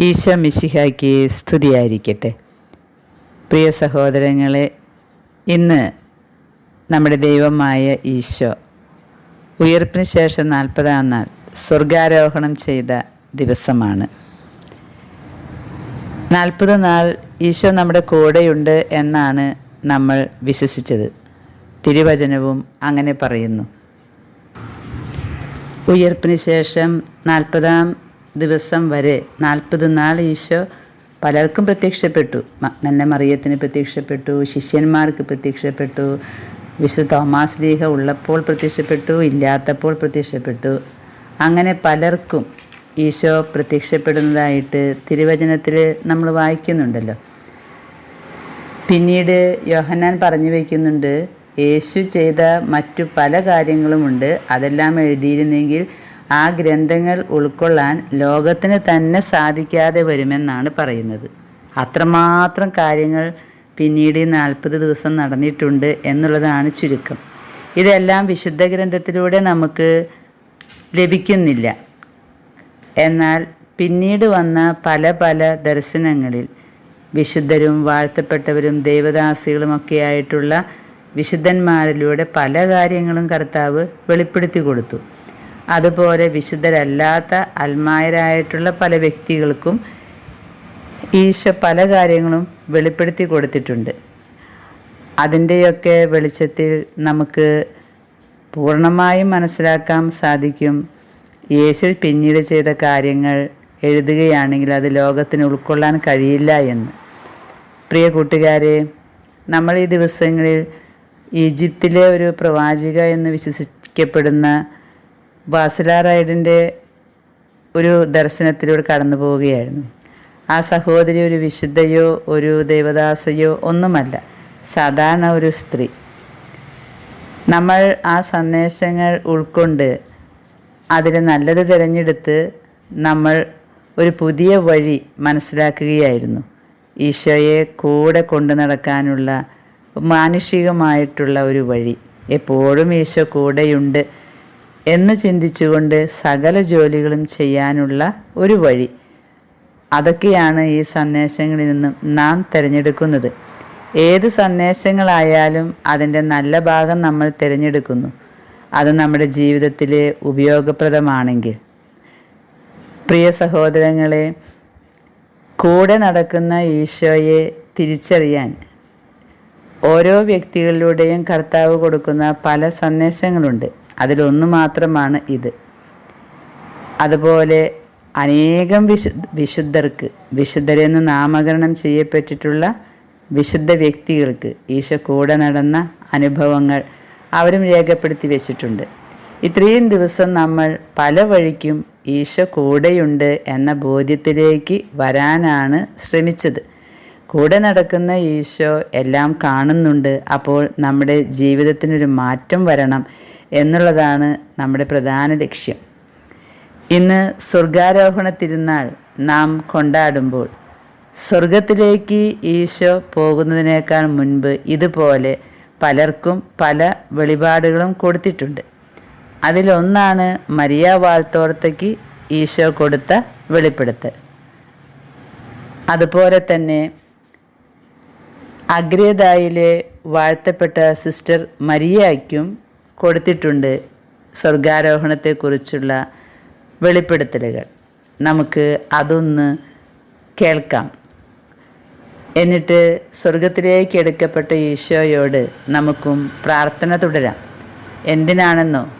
ഈശോ മിശിഹായ്ക്ക് സ്തുതിയായിരിക്കട്ടെ. പ്രിയ സഹോദരങ്ങളെ ഇന്ന് നമ്മുടെ ദൈവമായ ഈശോ ഉയർപ്പിന് ശേഷം നാൽപ്പതാം നാൾ സ്വർഗാരോഹണം ചെയ്ത ദിവസമാണ്. നാൽപ്പത് നാൾ ഈശോ നമ്മുടെ കൂടെയുണ്ട് എന്നാണ് നമ്മൾ വിശ്വസിച്ചത്. തിരുവചനവും അങ്ങനെ പറയുന്നു. ഉയർപ്പിന് ശേഷം നാൽപ്പതാം ദിവസം വരെ നാൽപ്പത് നാൾ ഈശോ പലർക്കും പ്രത്യക്ഷപ്പെട്ടു. നല്ല മറിയത്തിന് പ്രത്യക്ഷപ്പെട്ടു ശിഷ്യന്മാർക്ക് പ്രത്യക്ഷപ്പെട്ടു വിശുദ്ധ തോമാസ് ലീഹ ഉള്ളപ്പോൾ പ്രത്യക്ഷപ്പെട്ടു ഇല്ലാത്തപ്പോൾ പ്രത്യക്ഷപ്പെട്ടു. അങ്ങനെ പലർക്കും ഈശോ പ്രത്യക്ഷപ്പെടുന്നതായിട്ട് തിരുവചനത്തിൽ നമ്മൾ വായിക്കുന്നുണ്ടല്ലോ. പിന്നീട് യോഹന്നാൻ പറഞ്ഞു വയ്ക്കുന്നുണ്ട് യേശു ചെയ്ത മറ്റു പല കാര്യങ്ങളുമുണ്ട് അതെല്ലാം എഴുതിയിരുന്നെങ്കിൽ ആ ഗ്രന്ഥങ്ങൾ ഉൾക്കൊള്ളാൻ ലോകത്തിന് തന്നെ സാധിക്കാതെ വരുമെന്നാണ് പറയുന്നത്. അത്രമാത്രം കാര്യങ്ങൾ പിന്നീട് നാൽപ്പത് ദിവസം നടന്നിട്ടുണ്ട് എന്നുള്ളതാണ് ചുരുക്കം. ഇതെല്ലാം വിശുദ്ധ ഗ്രന്ഥത്തിലൂടെ നമുക്ക് ലഭിക്കുന്നില്ല. എന്നാൽ പിന്നീട് വന്ന പല പല ദർശനങ്ങളിൽ വിശുദ്ധരും വാഴ്ത്തപ്പെട്ടവരും ദേവദാസികളുമൊക്കെ ആയിട്ടുള്ള വിശുദ്ധന്മാരിലൂടെ പല കാര്യങ്ങളും കർത്താവ് വെളിപ്പെടുത്തി കൊടുത്തു. അതുപോലെ വിശുദ്ധരല്ലാത്ത അൽമായരായിട്ടുള്ള പല വ്യക്തികൾക്കും ഈശോ പല കാര്യങ്ങളും വെളിപ്പെടുത്തി കൊടുത്തിട്ടുണ്ട്. അതിന്റെയൊക്കെ വെളിച്ചത്തിൽ നമുക്ക് പൂർണമായും മനസ്സിലാക്കാൻ സാധിക്കും. യേശു പിന്നീട് ചെയ്ത കാര്യങ്ങൾ എഴുതുകയാണെങ്കിൽ അത് ലോകത്തിന് ഉൾക്കൊള്ളാൻ കഴിയില്ല എന്ന്. പ്രിയ കൂട്ടുകാരെ നമ്മൾ ഈ ദിവസങ്ങളിൽ ഈജിപ്തിലെ ഒരു പ്രവാചിക എന്ന് വിശ്വസിക്കപ്പെടുന്ന ബാസിലാറൈഡിന്റെ ഒരു ദർശനത്തിലൂടെ കടന്നു പോവുകയായിരുന്നു. ആ സഹോദരി ഒരു വിശുദ്ധയോ ഒരു ദേവദാസയോ ഒന്നുമല്ല സാധാരണ ഒരു സ്ത്രീ. നമ്മൾ ആ സന്ദേശങ്ങൾ ഉൾക്കൊണ്ട് അതിൽ നല്ലത് തിരഞ്ഞെടുത്ത് നമ്മൾ ഒരു പുതിയ വഴി മനസ്സിലാക്കുകയായിരുന്നു. ഈശോയെ കൂടെ കൊണ്ടു നടക്കാനുള്ള മാനുഷികമായിട്ടുള്ള ഒരു വഴി. എപ്പോഴും ഈശോ കൂടെയുണ്ട്. എന്ന് ചിന്തിച്ചുകൊണ്ട് സകല ജോലികളും ചെയ്യാനുള്ള ഒരു വഴി. അതൊക്കെയാണ് ഈ സന്ദേശങ്ങളിൽ നിന്നും നാം തിരഞ്ഞെടുക്കുന്നത്. ഏത് സന്ദേശങ്ങളായാലും അതിന്റെ നല്ല ഭാഗം നമ്മൾ തിരഞ്ഞെടുക്കുന്നു. അത് നമ്മുടെ ജീവിതത്തിൽ ഉപയോഗപ്രദമാണെങ്കിൽ. പ്രിയ സഹോദരങ്ങളെ കൂടെ നടക്കുന്ന ഈശോയെ തിരിച്ചറിയാൻ ഓരോ വ്യക്തികളിലൂടെയും കർത്താവ് കൊടുക്കുന്ന പല സന്ദേശങ്ങളുണ്ട്. അതിലൊന്നു മാത്രമാണ് ഇത്. അതുപോലെ അനേകം വിശു വിശുദ്ധർക്ക് വിശുദ്ധരെന്ന് നാമകരണം ചെയ്യപ്പെട്ടിട്ടുള്ള വിശുദ്ധ വ്യക്തികൾക്ക് ഈശോ കൂടെ നടന്ന അനുഭവങ്ങൾ അവരും രേഖപ്പെടുത്തി വെച്ചിട്ടുണ്ട്. ഇത്രയും ദിവസം നമ്മൾ പല വഴിക്കും ഈശോ കൂടെയുണ്ട് എന്ന ബോധ്യത്തിലേക്ക് വരാനാണ് ശ്രമിച്ചത്. കൂടെ നടക്കുന്ന ഈശോ എല്ലാം കാണുന്നുണ്ട്. അപ്പോൾ നമ്മുടെ ജീവിതത്തിനൊരു മാറ്റം വരണം. എന്നുള്ളതാണ് നമ്മുടെ പ്രധാന ലക്ഷ്യം. ഇന്ന് സ്വർഗാരോഹണ തിരുനാൾ നാം കൊണ്ടാടുമ്പോൾ സ്വർഗത്തിലേക്ക് ഈശോ പോകുന്നതിനേക്കാൾ മുൻപ് ഇതുപോലെ പലർക്കും പല വെളിപാടുകളും കൊടുത്തിട്ടുണ്ട്. അതിലൊന്നാണ് മരിയ വാഴ്ത്തോർത്തയ്ക്ക് ഈശോ കൊടുത്ത വെളിപ്പെടുത്തൽ. അതുപോലെ തന്നെ അഗ്രേതായിലെ വാഴ്ത്തപ്പെട്ട സിസ്റ്റർ മരിയയ്ക്കും കൊടുത്തിട്ടുണ്ട് സ്വർഗാരോഹണത്തെക്കുറിച്ചുള്ള വെളിപ്പെടുത്തലുകൾ. നമുക്ക് അതൊന്ന് കേൾക്കാം. എന്നിട്ട് സ്വർഗത്തിലേക്ക് എടുക്കപ്പെട്ട ഈശോയോട് നമുക്കും പ്രാർത്ഥന തുടരാം. എന്തിനാണെന്നോ?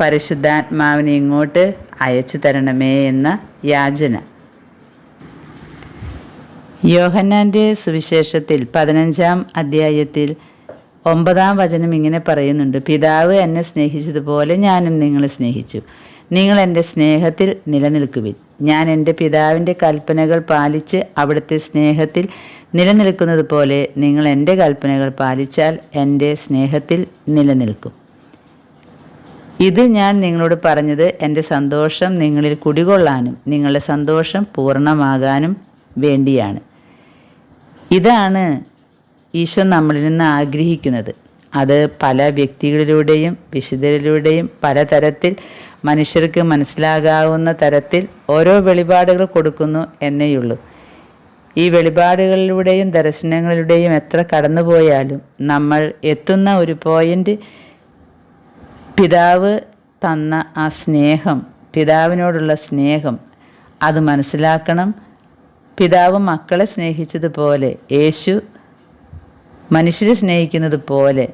പരിശുദ്ധാത്മാവിനെ ഇങ്ങോട്ട് അയച്ചു തരണമേ എന്ന യാചന. യോഹന്നാന്റെ സുവിശേഷത്തിൽ പതിനഞ്ചാം അധ്യായത്തിൽ ഒമ്പതാം വചനം ഇങ്ങനെ പറയുന്നുണ്ട് പിതാവ് എന്നെ സ്നേഹിച്ചതുപോലെ ഞാനും നിങ്ങളെ സ്നേഹിച്ചു. നിങ്ങൾ എന്റെ സ്നേഹത്തിൽ നിലനിൽക്കുവിൻ. ഞാൻ എന്റെ പിതാവിന്റെ കൽപ്പനകൾ പാലിച്ച് അവിടുത്തെ സ്നേഹത്തിൽ നിലനിൽക്കുന്നത് പോലെ നിങ്ങൾ എന്റെ കൽപ്പനകൾ പാലിച്ചാൽ എന്റെ സ്നേഹത്തിൽ നിലനിൽക്കും. ഇത് ഞാൻ നിങ്ങളോട് പറഞ്ഞത് എന്റെ സന്തോഷം നിങ്ങളിൽ കുടികൊള്ളാനും നിങ്ങളുടെ സന്തോഷം പൂർണമാകാനും വേണ്ടിയാണ്. ഇതാണ് ഈശോ നമ്മളിൽ നിന്ന് ആഗ്രഹിക്കുന്നത്. അത് പല വ്യക്തികളിലൂടെയും വിശുദ്ധരിലൂടെയും പലതരത്തിൽ മനുഷ്യർക്ക് മനസ്സിലാകാവുന്ന തരത്തിൽ ഓരോ വെളിപാടുകൾ കൊടുക്കുന്നു എന്നേയുള്ളൂ ഈ വെളിപാടുകളിലൂടെയും ദർശനങ്ങളിലൂടെയും എത്ര കടന്നുപോയാലും നമ്മൾ എത്തുന്ന ഒരു പോയിന്റ് പിതാവ് തന്ന ആ സ്നേഹം പിതാവിനോടുള്ള സ്നേഹം അത് മനസ്സിലാക്കണം. പിതാവ് മക്കളെ സ്നേഹിച്ചതുപോലെ യേശു മനുഷ്യരെ സ്നേഹിക്കുന്നത് പോലെ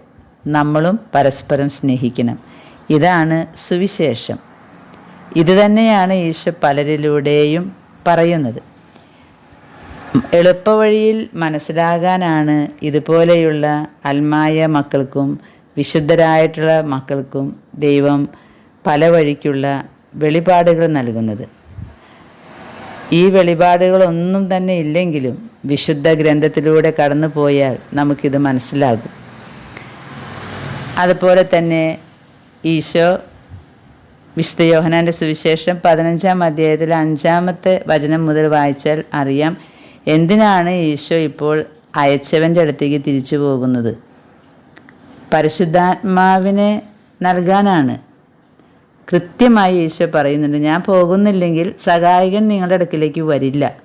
നമ്മളും പരസ്പരം സ്നേഹിക്കണം. ഇതാണ് സുവിശേഷം. ഇതുതന്നെയാണ് ഈശോ പലരിലൂടെയും പറയുന്നത്. എളുപ്പവഴിയിൽ മനസ്സിലാകാനാണ് ഇതുപോലെയുള്ള അൽമായ മക്കൾക്കും വിശുദ്ധരായിട്ടുള്ള മക്കൾക്കും ദൈവം പല വഴിക്കുള്ള വെളിപാടുകൾ നൽകുന്നത്. ഈ വെളിപാടുകളൊന്നും തന്നെ ഇല്ലെങ്കിലും വിശുദ്ധ ഗ്രന്ഥത്തിലൂടെ കടന്നു പോയാൽ നമുക്കിത് മനസ്സിലാകും. അതുപോലെ തന്നെ ഈശോ വിശുദ്ധ യോഹനാന്റെ സുവിശേഷം പതിനഞ്ചാം അധ്യായത്തിൽ അഞ്ചാമത്തെ വചനം മുതൽ വായിച്ചാൽ അറിയാം എന്തിനാണ് ഈശോ ഇപ്പോൾ അയച്ചവന്റെ അടുത്തേക്ക് തിരിച്ചു പോകുന്നത്? പരിശുദ്ധാത്മാവിനെ നൽകാനാണ് കൃത്യമായി ഈശോ പറയുന്നുണ്ട് ഞാൻ പോകുന്നില്ലെങ്കിൽ സഹായകൻ നിങ്ങളുടെ അടുക്കിലേക്ക് വരില്ല.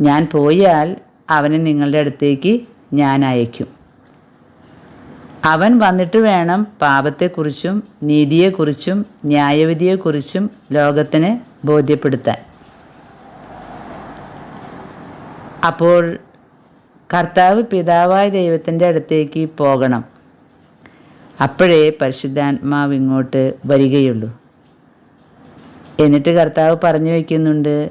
ഞാൻ പോയാൽ അവനെ നിങ്ങളുടെ അടുത്തേക്ക് ഞാൻ അയക്കും. അവൻ വന്നിട്ട് വേണം പാപത്തെക്കുറിച്ചും നീതിയെക്കുറിച്ചും ന്യായവിധിയെക്കുറിച്ചും ലോകത്തിന് ബോധ്യപ്പെടുത്താൻ. അപ്പോൾ കർത്താവ് പിതാവായ ദൈവത്തിന്റെ അടുത്തേക്ക് പോകണം. അപ്പോഴേ പരിശുദ്ധാത്മാവ് ഇങ്ങോട്ട് വരികയുള്ളൂ. എന്നിട്ട് കർത്താവ് പറഞ്ഞു വയ്ക്കുന്നുണ്ട്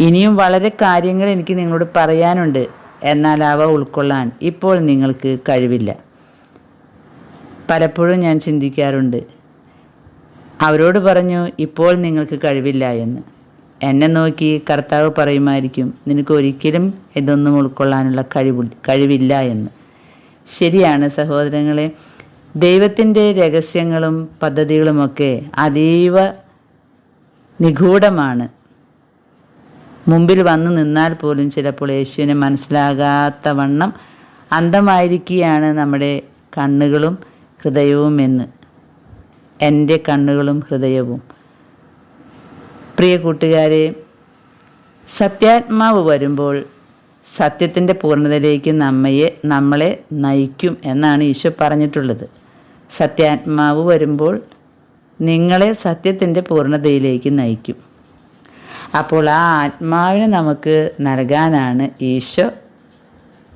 ഇനിയും വളരെ കാര്യങ്ങൾ എനിക്ക് നിങ്ങളോട് പറയാനുണ്ട് എന്നാൽ അവ ഉൾക്കൊള്ളാൻ ഇപ്പോൾ നിങ്ങൾക്ക് കഴിവില്ല. പലപ്പോഴും ഞാൻ ചിന്തിക്കാറുണ്ട് അവരോട് പറഞ്ഞു ഇപ്പോൾ നിങ്ങൾക്ക് കഴിവില്ല എന്ന്. എന്നെ നോക്കി കർത്താവ് പറയുമായിരിക്കും നിനക്ക് ഒരിക്കലും ഇതൊന്നും ഉൾക്കൊള്ളാനുള്ള കഴിവ് കഴിവില്ല എന്ന്. ശരിയാണ് സഹോദരങ്ങളെ. ദൈവത്തിന്റെ രഹസ്യങ്ങളും പദ്ധതികളുമൊക്കെ അതീവ നിഗൂഢമാണ്. മുമ്പിൽ വന്നു നിന്നാൽ പോലും ചിലപ്പോൾ യേശുവിനെ മനസ്സിലാകാത്ത വണ്ണം അന്ധമായിരിക്കുകയാണ് നമ്മുടെ കണ്ണുകളും ഹൃദയവും എന്ന് എന്റെ കണ്ണുകളും ഹൃദയവും. പ്രിയ കൂട്ടുകാരെ സത്യാത്മാവ് വരുമ്പോൾ സത്യത്തിന്റെ പൂർണതയിലേക്ക് നമ്മയെ നമ്മളെ നയിക്കും എന്നാണ് ഈശോ പറഞ്ഞിട്ടുള്ളത്. സത്യാത്മാവ് വരുമ്പോൾ നിങ്ങളെ സത്യത്തിന്റെ പൂർണതയിലേക്ക് നയിക്കും. അപ്പോൾ ആ ആത്മാവിനെ നമുക്ക് നൽകാനാണ് ഈശോ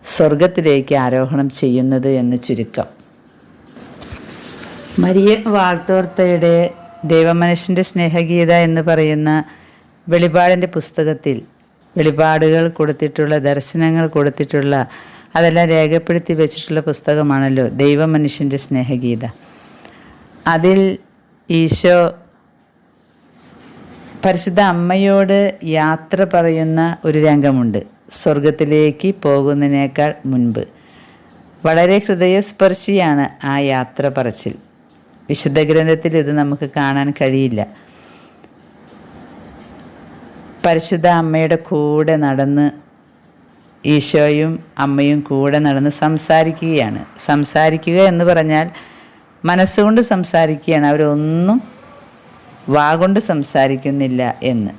സ്വർഗത്തിലേക്ക് ആരോഹണം ചെയ്യുന്നത് എന്ന് ചുരുക്കം. മരിയ വാൾത്തോർത്തയുടെ ദൈവമനുഷ്യന്റെ സ്നേഹഗീത എന്ന് പറയുന്ന വെളിപാടിന്റെ പുസ്തകത്തിൽ വെളിപാടുകൾ കൊടുത്തിട്ടുള്ള ദർശനങ്ങൾ കൊടുത്തിട്ടുള്ള അതെല്ലാം രേഖപ്പെടുത്തി വെച്ചിട്ടുള്ള പുസ്തകമാണല്ലോ ദൈവമനുഷ്യന്റെ സ്നേഹഗീത. അതിൽ ഈശോ പരിശുദ്ധ അമ്മയോട് യാത്ര പറയുന്ന ഒരു രംഗമുണ്ട്. സ്വർഗത്തിലേക്ക് പോകുന്നതിനേക്കാൾ മുൻപ്. വളരെ ഹൃദയസ്പർശിയാണ് ആ യാത്ര പറച്ചിൽ. വിശുദ്ധ ഗ്രന്ഥത്തിൽ ഇത് നമുക്ക് കാണാൻ കഴിയില്ല. പരിശുദ്ധ അമ്മയുടെ കൂടെ നടന്ന് ഈശോയും അമ്മയും കൂടെ നടന്ന് സംസാരിക്കുകയാണ്. സംസാരിക്കുക എന്ന് പറഞ്ഞാൽ മനസ്സുകൊണ്ട് സംസാരിക്കുകയാണ്. അവരൊന്നും വാഗൊണ്ട് സംസാരിക്കുന്നില്ല എന്ന്.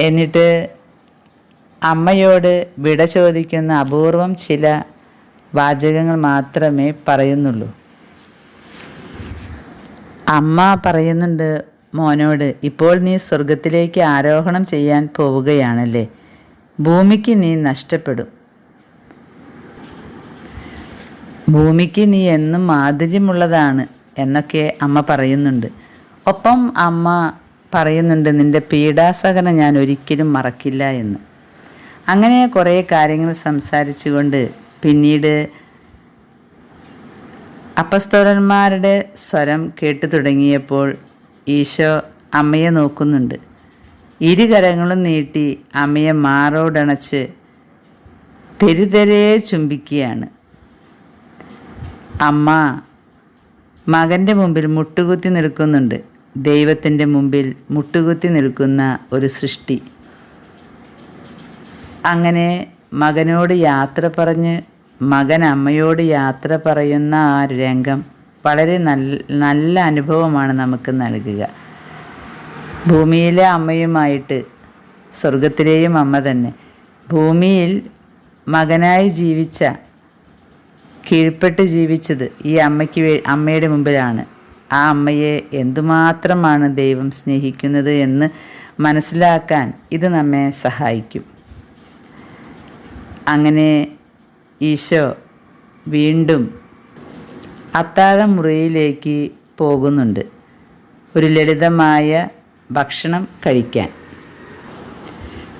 എന്നിട്ട് അമ്മയോട് വിട ചോദിക്കുന്ന അപൂർവം ചില വാചകങ്ങൾ മാത്രമേ പറയുന്നുള്ളൂ. അമ്മ പറയുന്നുണ്ട് മോനോട് ഇപ്പോൾ നീ സ്വർഗത്തിലേക്ക് ആരോഹണം ചെയ്യാൻ പോവുകയാണല്ലേ? ഭൂമിക്ക് നീ നഷ്ടപ്പെടും. ഭൂമിക്ക് നീ എന്നും മാധുര്യമുള്ളതാണ് എന്നൊക്കെ അമ്മ പറയുന്നുണ്ട്. ഒപ്പം അമ്മ പറയുന്നുണ്ട് നിന്റെ പീഡാസഹനം ഞാൻ ഒരിക്കലും മറക്കില്ല എന്ന്. അങ്ങനെ കുറേ കാര്യങ്ങൾ സംസാരിച്ചുകൊണ്ട് പിന്നീട് അപ്പസ്തോലന്മാരുടെ സ്വരം കേട്ടു തുടങ്ങിയപ്പോൾ ഈശോ അമ്മയെ നോക്കുന്നുണ്ട്. ഇരുകരങ്ങളും നീട്ടി അമ്മയെ മാറോടണച്ച് തെരുതെരയെ ചുംബിക്കുകയാണ്. അമ്മ മകന്റെ മുമ്പിൽ മുട്ടുകുത്തി നിൽക്കുന്നുണ്ട്. ദൈവത്തിന്റെ മുമ്പിൽ മുട്ടുകുത്തി നിൽക്കുന്ന ഒരു സൃഷ്ടി. അങ്ങനെ മകനോട് യാത്ര പറഞ്ഞ് മകൻ അമ്മയോട് യാത്ര പറയുന്ന ആ രംഗം വളരെ നല്ല നല്ല അനുഭവമാണ് നമുക്ക് നൽകുക. ഭൂമിയിലെ അമ്മയുമായിട്ട് സ്വർഗത്തിലെയും അമ്മ തന്നെ. ഭൂമിയിൽ മകനായി ജീവിച്ച കീഴ്പ്പെട്ട് ജീവിച്ചത് ഈ അമ്മയ്ക്ക് വേ അമ്മയുടെ മുമ്പിലാണ്. ആ അമ്മയെ എന്തുമാത്രമാണ് ദൈവം സ്നേഹിക്കുന്നത് എന്ന് മനസ്സിലാക്കാൻ ഇത് നമ്മെ സഹായിക്കും. അങ്ങനെ ഈശോ വീണ്ടും അത്താഴം മുറിയിലേക്ക് പോകുന്നുണ്ട്. ഒരു ലളിതമായ ഭക്ഷണം കഴിക്കാൻ.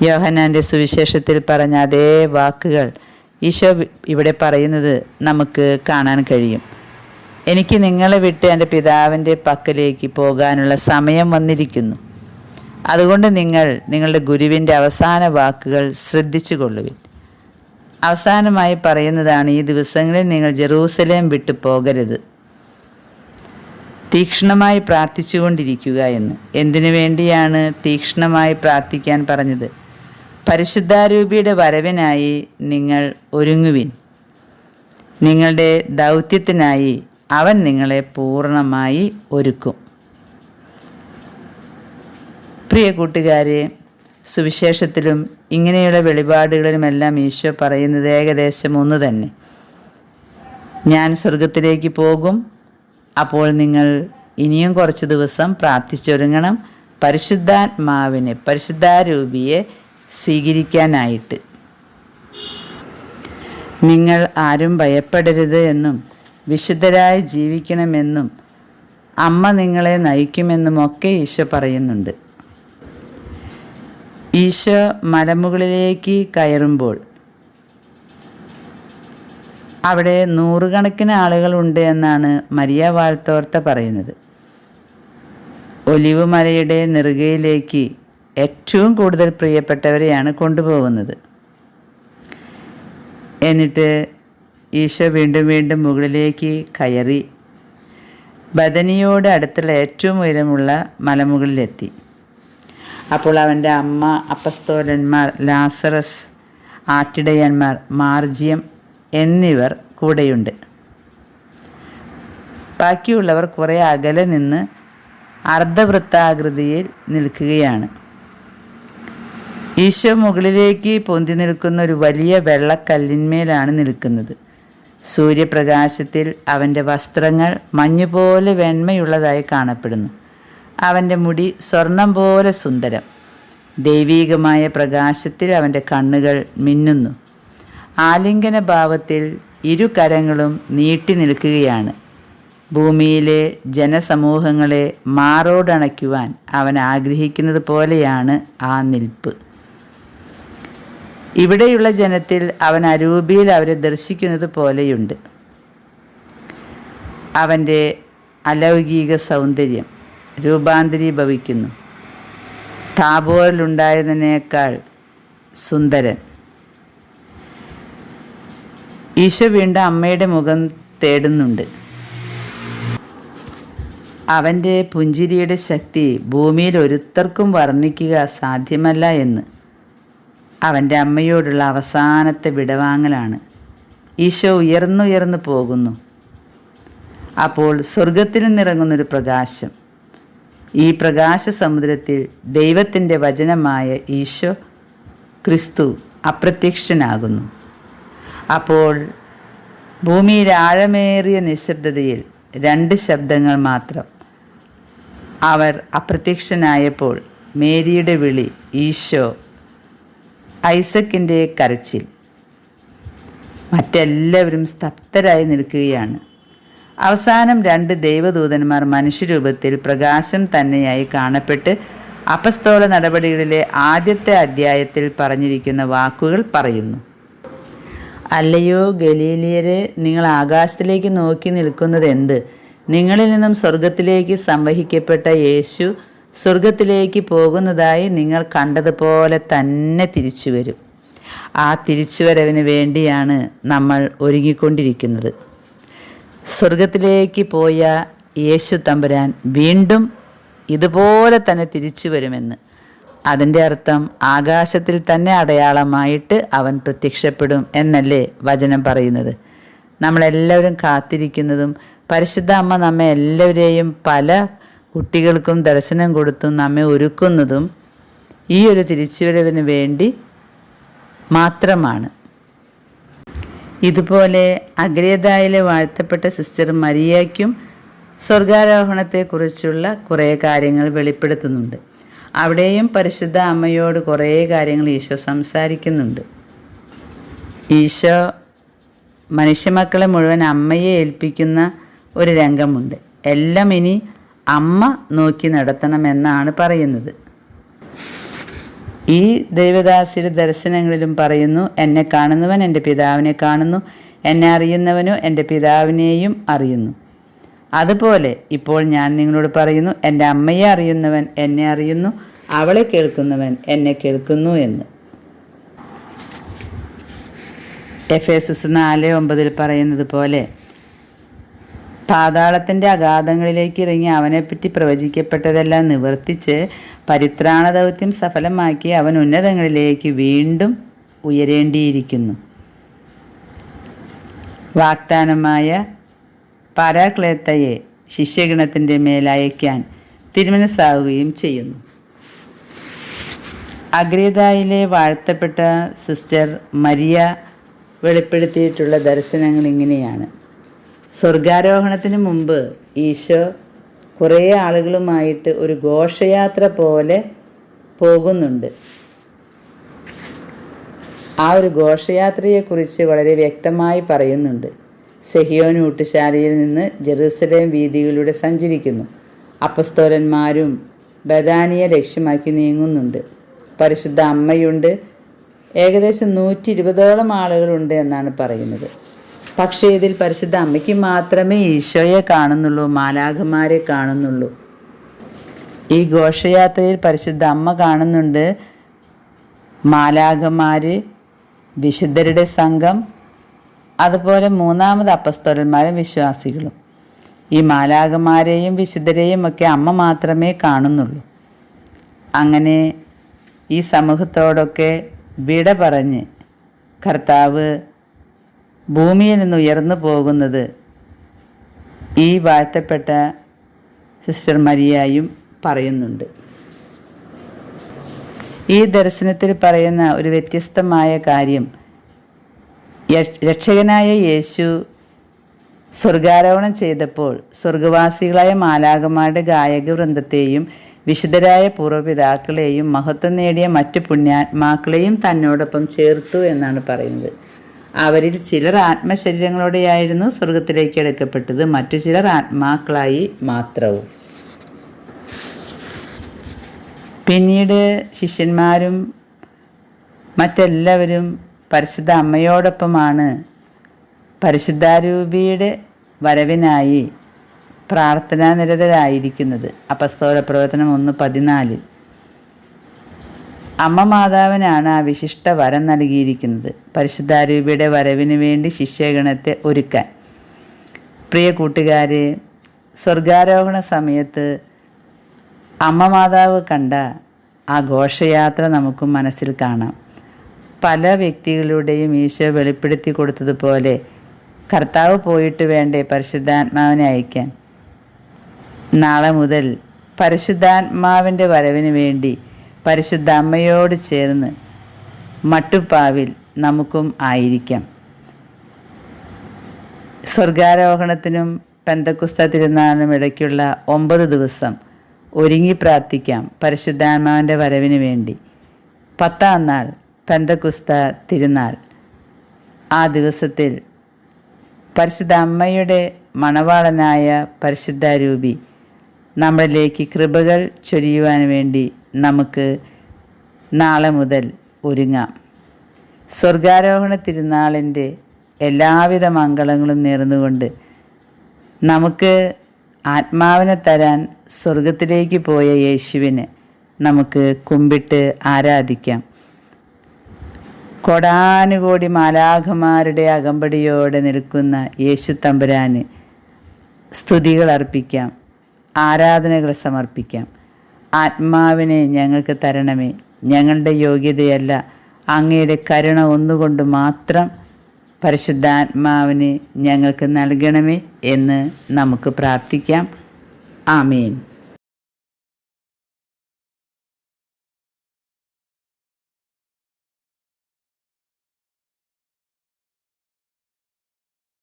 യോഹനാന്റെ സുവിശേഷത്തിൽ പറഞ്ഞ അതേ വാക്കുകൾ ഈശോ ഇവിടെ പറയുന്നത് നമുക്ക് കാണാൻ കഴിയും. എനിക്ക് നിങ്ങളെ വിട്ട് എന്റെ പിതാവിന്റെ പക്കലേക്ക് പോകാനുള്ള സമയം വന്നിരിക്കുന്നു. അതുകൊണ്ട് നിങ്ങൾ നിങ്ങളുടെ ഗുരുവിന്റെ അവസാന വാക്കുകൾ ശ്രദ്ധിച്ചു കൊള്ളുവിൻ അവസാനമായി പറയുന്നതാണ് ഈ ദിവസങ്ങളിൽ നിങ്ങൾ ജെറൂസലേം വിട്ടു പോകരുത്. തീക്ഷ്ണമായി പ്രാർത്ഥിച്ചുകൊണ്ടിരിക്കുക എന്ന്. എന്തിനു വേണ്ടിയാണ് തീക്ഷ്ണമായി പ്രാർത്ഥിക്കാൻ പറഞ്ഞത്? പരിശുദ്ധാരൂപിയുടെ വരവിനായി നിങ്ങൾ ഒരുങ്ങുവിൻ. നിങ്ങളുടെ ദൗത്യത്തിനായി അവൻ നിങ്ങളെ പൂർണമായി ഒരുക്കും. പ്രിയ കൂട്ടുകാരെ സുവിശേഷത്തിലും ഇങ്ങനെയുള്ള വെളിപാടുകളിലുമെല്ലാം ഈശോ പറയുന്നത് ഏകദേശം ഒന്ന് തന്നെ. ഞാൻ സ്വർഗത്തിലേക്ക് പോകും. അപ്പോൾ നിങ്ങൾ ഇനിയും കുറച്ച് ദിവസം പ്രാർത്ഥിച്ചൊരുങ്ങണം. പരിശുദ്ധാത്മാവിനെ പരിശുദ്ധാരൂപിയെ സ്വീകരിക്കാനായിട്ട്. നിങ്ങൾ ആരും ഭയപ്പെടരുത് എന്നും വിശുദ്ധരായി ജീവിക്കണമെന്നും അമ്മ നിങ്ങളെ നയിക്കുമെന്നും ഒക്കെ ഈശോ പറയുന്നുണ്ട്. ഈശോ മലമുകളിലേക്ക് കയറുമ്പോൾ. അവിടെ നൂറുകണക്കിന് ആളുകളുണ്ട് എന്നാണ് മരിയ വാഴ്ത്തോർത്ത പറയുന്നത്. ഒലിവ് മലയുടെ നെറുകയിലേക്ക് ഏറ്റവും കൂടുതൽ പ്രിയപ്പെട്ടവരെയാണ് കൊണ്ടുപോകുന്നത്. എന്നിട്ട് ഈശോ വീണ്ടും വീണ്ടും മുകളിലേക്ക് കയറി ബദനിയോട് അടുത്തുള്ള ഏറ്റവും ഉയരമുള്ള മലമുകളിലെത്തി. അപ്പോൾ അവന്റെ അമ്മ അപ്പസ്തോലന്മാർ ലാസറസ് ആട്ടിടയന്മാർ മാർജിയം എന്നിവർ കൂടെയുണ്ട്. ബാക്കിയുള്ളവർ കുറേ അകലെ നിന്ന് അർദ്ധവൃത്താകൃതിയിൽ നിൽക്കുകയാണ്. ഈശോ മുകളിലേക്ക് പൊന്തി നിൽക്കുന്ന ഒരു വലിയ വെള്ളക്കല്ലിന്മേലാണ് നിൽക്കുന്നത്. സൂര്യപ്രകാശത്തിൽ അവന്റെ വസ്ത്രങ്ങൾ മഞ്ഞുപോലെ വെണ്മയുള്ളതായി കാണപ്പെടുന്നു. അവന്റെ മുടി സ്വർണം പോലെ സുന്ദരം. ദൈവീകമായ പ്രകാശത്തിൽ അവന്റെ കണ്ണുകൾ മിന്നുന്നു. ആലിംഗന ഭാവത്തിൽ ഇരു കരങ്ങളും നീട്ടി നിൽക്കുകയാണ്. ഭൂമിയിലെ ജനസമൂഹങ്ങളെ മാറോടണയ്ക്കുവാൻ അവൻ ആഗ്രഹിക്കുന്നത് പോലെയാണ് ആ നിൽപ്പ്. ഇവിടെയുള്ള ജനത്തിൽ അവൻ അരൂപിയിൽ അവരെ ദർശിക്കുന്നത് പോലെയുണ്ട്. അവന്റെ അലൗകിക സൗന്ദര്യം. രൂപാന്തരീഭവിക്കുന്നു. താബോറിലുണ്ടായതിനേക്കാൾ സുന്ദരൻ. ഈശോ വീണ്ടും അമ്മയുടെ മുഖം തേടുന്നുണ്ട്. അവന്റെ പുഞ്ചിരിയുടെ ശക്തി ഭൂമിയിൽ ഒരുത്തർക്കും വർണിക്കുക സാധ്യമല്ല എന്ന് അവന്റെ അമ്മയോടുള്ള അവസാനത്തെ വിടവാങ്ങലാണ്. ഈശോ ഉയർന്നുയർന്നു പോകുന്നു. അപ്പോൾ സ്വർഗത്തിൽ നിന്നിറങ്ങുന്നൊരു പ്രകാശം. ഈ പ്രകാശ സമുദ്രത്തിൽ ദൈവത്തിന്റെ വചനമായ ഈശോ ക്രിസ്തു അപ്രത്യക്ഷനാകുന്നു. അപ്പോൾ ഭൂമിയിൽ ആഴമേറിയ നിശബ്ദതയിൽ രണ്ട് ശബ്ദങ്ങൾ മാത്രം. അവർ അപ്രത്യക്ഷനായപ്പോൾ മേരിയുടെ വിളി ഈശോ ഐസക്കിന്റെ കരച്ചിൽ. മറ്റെല്ലാവരും സ്തബ്ധരായി നിൽക്കുകയാണ്. അവസാനം രണ്ട് ദൈവദൂതന്മാർ മനുഷ്യരൂപത്തിൽ പ്രകാശം തന്നെയായി കാണപ്പെട്ട് അപസ്തോല നടപടികളിലെ ആദ്യത്തെ അധ്യായത്തിൽ പറഞ്ഞിരിക്കുന്ന വാക്കുകൾ പറയുന്നു. അല്ലയോ ഗലീലിയരെ നിങ്ങൾ ആകാശത്തിലേക്ക് നോക്കി നിൽക്കുന്നത് എന്ത് നിങ്ങളിൽ നിന്നും സ്വർഗത്തിലേക്ക് സംവഹിക്കപ്പെട്ട യേശു സ്വർഗത്തിലേക്ക് പോകുന്നതായി നിങ്ങൾ കണ്ടതുപോലെ തന്നെ തിരിച്ചു വരും ആ തിരിച്ചുവരവിന് വേണ്ടിയാണ് നമ്മൾ ഒരുങ്ങിക്കൊണ്ടിരിക്കുന്നത്. സ്വർഗത്തിലേക്ക് പോയ യേശു തമ്പുരാൻ വീണ്ടും ഇതുപോലെ തന്നെ തിരിച്ചു വരുമെന്ന്. അതിന്റെ അർത്ഥം ആകാശത്തിൽ തന്നെ അടയാളമായിട്ട് അവൻ പ്രത്യക്ഷപ്പെടും എന്നല്ലേ വചനം പറയുന്നത്. നമ്മളെല്ലാവരും കാത്തിരിക്കുന്നതും പരിശുദ്ധ അമ്മ നമ്മെ എല്ലാവരെയും പല കുട്ടികൾക്കും ദർശനം കൊടുത്തും നമ്മെ ഒരുക്കുന്നതും ഈ ഒരു തിരിച്ചുവരവിന് വേണ്ടി മാത്രമാണ്. ഇതുപോലെ അഗ്രേതായിലെ വാഴ്ത്തപ്പെട്ട സിസ്റ്റർ മരിയയ്ക്കും സ്വർഗാരോഹണത്തെക്കുറിച്ചുള്ള കുറേ കാര്യങ്ങൾ വെളിപ്പെടുത്തുന്നുണ്ട്. അവിടെയും പരിശുദ്ധ അമ്മയോട് കുറേ കാര്യങ്ങൾ ഈശോ സംസാരിക്കുന്നുണ്ട്. ഈശോ മനുഷ്യമക്കളെ മുഴുവൻ അമ്മയെ ഏൽപ്പിക്കുന്ന ഒരു രംഗമുണ്ട്. എല്ലാം ഇനി അമ്മ നോക്കി നടത്തണമെന്നാണ് പറയുന്നത്. ഈ ദൈവദാസിയുടെ ദർശനങ്ങളിലും പറയുന്നു എന്നെ കാണുന്നവൻ എന്റെ പിതാവിനെ കാണുന്നു എന്നെ അറിയുന്നവനോ എന്റെ പിതാവിനെയും അറിയുന്നു. അതുപോലെ ഇപ്പോൾ ഞാൻ നിങ്ങളോട് പറയുന്നു എന്റെ അമ്മയെ അറിയുന്നവൻ എന്നെ അറിയുന്നു അവളെ കേൾക്കുന്നവൻ എന്നെ കേൾക്കുന്നു എന്ന്. എഫ് എസ് നാല് ഒമ്പതിൽ പറയുന്നത് പോലെ പാതാളത്തിന്റെ അഗാധങ്ങളിലേക്ക് ഇറങ്ങി അവനെപ്പറ്റി പ്രവചിക്കപ്പെട്ടതെല്ലാം നിവർത്തിച്ച് പരിത്രാണ ദൗത്യം സഫലമാക്കി അവൻ ഉന്നതങ്ങളിലേക്ക് വീണ്ടും ഉയരേണ്ടിയിരിക്കുന്നു. വാഗ്ദാനമായ പരാക്ലേത്തയെ ശിഷ്യഗണത്തിന്റെ മേലയക്കാൻ തിരുമനസ്സാവുകയും ചെയ്യുന്നു. അഗ്രേതായിലെ വാഴ്ത്തപ്പെട്ട സിസ്റ്റർ മരിയ വെളിപ്പെടുത്തിയിട്ടുള്ള ദർശനങ്ങൾ ഇങ്ങനെയാണ്. സ്വർഗാരോഹണത്തിന് മുമ്പ് ഈശോ കുറേ ആളുകളുമായിട്ട് ഒരു ഘോഷയാത്ര പോലെ പോകുന്നുണ്ട്. ആ ഒരു ഘോഷയാത്രയെക്കുറിച്ച് വളരെ വ്യക്തമായി പറയുന്നുണ്ട്. സെഹിയോൻ ഊട്ടുശാലയിൽ നിന്ന് ജെറുസലേം വീതികളിലൂടെ സഞ്ചരിക്കുന്നു. അപ്പസ്തോലന്മാരും ബദാനിയ ലക്ഷ്യമാക്കി നീങ്ങുന്നുണ്ട്. പരിശുദ്ധ അമ്മയുണ്ട്. ഏകദേശം നൂറ്റി ഇരുപതോളം ആളുകളുണ്ട് എന്നാണ് പറയുന്നത്. പക്ഷേ ഇതിൽ പരിശുദ്ധ അമ്മയ്ക്ക് മാത്രമേ ഈശോയെ കാണുന്നുള്ളൂ മാലാഖമാരെ കാണുന്നുള്ളൂ. ഈ ഘോഷയാത്രയിൽ പരിശുദ്ധ അമ്മ കാണുന്നുണ്ട്. മാലാഖമാര് വിശുദ്ധരുടെ സംഘം അതുപോലെ മൂന്നാമത് അപ്പസ്തോലന്മാരും വിശ്വാസികളും. ഈ മാലാഖമാരെയും വിശുദ്ധരെയും ഒക്കെ അമ്മ മാത്രമേ കാണുന്നുള്ളൂ. അങ്ങനെ ഈ സമൂഹത്തോടൊക്കെ വിട പറഞ്ഞ് കർത്താവ് ഭൂമിയിൽ നിന്ന് ഉയർന്നു പോകുന്നത് ഈ വാഴ്ത്തപ്പെട്ട സിസ്റ്റർ മരിയായും പറയുന്നുണ്ട്. ഈ ദർശനത്തിൽ പറയുന്ന ഒരു വ്യത്യസ്തമായ കാര്യം രക്ഷകനായ യേശു സ്വർഗാരോഹണം ചെയ്തപ്പോൾ സ്വർഗവാസികളായ മാലാകമാരുടെ ഗായക വൃന്ദത്തെയും വിശുദ്ധരായ പൂർവപിതാക്കളെയും മഹത്വം നേടിയ മറ്റു പുണ്യാത്മാക്കളെയും തന്നോടൊപ്പം ചേർത്തു എന്നാണ് പറയുന്നത്. അവരിൽ ചിലർ ആത്മശരീരങ്ങളോടെയായിരുന്നു സ്വർഗത്തിലേക്ക് എടുക്കപ്പെട്ടത്. മറ്റു ചിലർ ആത്മാക്കളായി മാത്രവും. പിന്നീട് ശിഷ്യന്മാരും മറ്റെല്ലാവരും പരിശുദ്ധ അമ്മയോടൊപ്പമാണ് പരിശുദ്ധാരൂപിയുടെ വരവിനായി പ്രാർത്ഥനാനിരതരായിരിക്കുന്നത്. അപസ്തോല പ്രവർത്തനം ഒന്ന് പതിനാലിൽ. അമ്മ മാതാവിനാണ് ആ വിശിഷ്ട വരം നൽകിയിരിക്കുന്നത്. പരിശുദ്ധാരൂപിയുടെ വരവിന് വേണ്ടി ശിഷ്യഗണത്തെ ഒരുക്കാൻ. പ്രിയ കൂട്ടുകാരെ സ്വർഗാരോഹണ സമയത്ത് അമ്മ മാതാവ് കണ്ട ആ ഘോഷയാത്ര നമുക്ക് മനസ്സിൽ കാണാം. പല വ്യക്തികളുടെയും ഈശോ വെളിപ്പെടുത്തി കൊടുത്തതുപോലെ കർത്താവ് പോയിട്ട് വേണ്ടേ പരിശുദ്ധാത്മാവിനെ അയക്കാൻ. നാളെ മുതൽ പരിശുദ്ധാത്മാവിന്റെ വരവിന് വേണ്ടി പരിശുദ്ധ അമ്മയോട് ചേർന്ന് മട്ടുപ്പാവിൽ നമുക്കും ആയിരിക്കാം. സ്വർഗാരോഹണത്തിനും പെന്തക്കുസ്ത തിരുനാളിനും ഇടയ്ക്കുള്ള ഒമ്പത് ദിവസം ഒരുങ്ങി പ്രാർത്ഥിക്കാം പരിശുദ്ധാത്മാവിന്റെ വരവിന് വേണ്ടി. പത്താം നാൾ പെന്തക്കുസ്ത തിരുനാൾ. ആ ദിവസത്തിൽ പരിശുദ്ധ അമ്മയുടെ മണവാളനായ പരിശുദ്ധാരൂപി നമ്മളിലേക്ക് കൃപകൾ ചൊരിയുവാൻ വേണ്ടി നമുക്ക് നാളെ മുതൽ ഒരുങ്ങാം. സ്വർഗാരോഹണ തിരുനാളിന്റെ എല്ലാവിധ മംഗളങ്ങളും നേർന്നുകൊണ്ട് നമുക്ക് ആത്മാവിനെ തരാൻ സ്വർഗത്തിലേക്ക് പോയ യേശുവിനെ നമുക്ക് കുമ്പിട്ട് ആരാധിക്കാം. കൊടാനുകോടി മാലാഖമാരുടെ അകമ്പടിയോടെ നിൽക്കുന്ന യേശു തമ്പുരാന് സ്തുതികൾ അർപ്പിക്കാം. ആരാധനകൾ സമർപ്പിക്കാം. ആത്മാവിനെ ഞങ്ങൾക്ക് തരണമേ. ഞങ്ങളുടെ യോഗ്യതയല്ല അങ്ങയുടെ കരുണ ഒന്നുകൊണ്ട് മാത്രം പരിശുദ്ധാത്മാവിനെ ഞങ്ങൾക്ക് നൽകണമേ എന്ന് നമുക്ക് പ്രാർത്ഥിക്കാം. ആമേൻ.